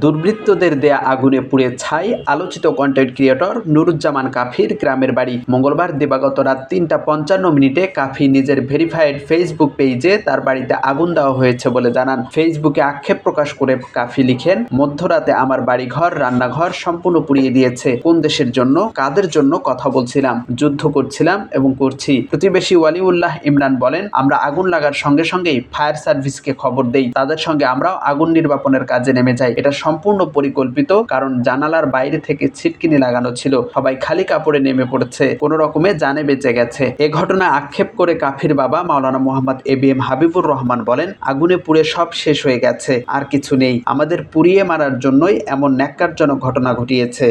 দুর্বৃত্তদের দেয়া আগুনে পুড়ে ছাই আলোচিত কন্টেন্ট ক্রিয়েটর নুরুজ্জামান কাফির গ্রামের বাড়ি। মঙ্গলবার দিবাগত রাত তিনটা পঞ্চান্ন মিনিটে কাফি নিজের ভেরিফাইড ফেসবুক পেজে তার বাড়িতে আগুন দেওয়া হয়েছে বলে জানান। ফেসবুকে আক্ষেপ প্রকাশ করে কাফি লিখেন, মধ্যরাতে আমার বাড়িঘর, রান্নাঘর সম্পূর্ণ পুড়িয়ে দিয়েছে। কোন দেশের জন্য, কাদের জন্য কথা বলছিলাম, যুদ্ধ করছিলাম এবং করছি। প্রতিবেশী ওয়ালিউল্লাহ ইমরান বলেন, আমরা আগুন লাগার সঙ্গে সঙ্গেই ফায়ার সার্ভিসকে খবর দেই। তাদের সঙ্গে আমরাও আগুন নির্বাপনের কাজে নেমে যাই। এটা সম্পূর্ণ পরিকল্পিত, কারণ জানালার বাইরে থেকে ছিটকিনি লাগানো ছিল। সবাই খালি কাপড়ে নেমে পড়েছে, কোনো রকমে জানে বেঁচে গেছে। এ ঘটনা আক্ষেপ করে কাফির বাবা মাওলানা Mohammad A B M Habibur Rahman বলেন, আগুনে পুড়ে সব শেষ হয়ে গেছে, আর কিছু নেই। আমাদের পুড়িয়ে মারার জন্যই এমন ন্যাক্কারজনক ঘটনা ঘটিয়েছে।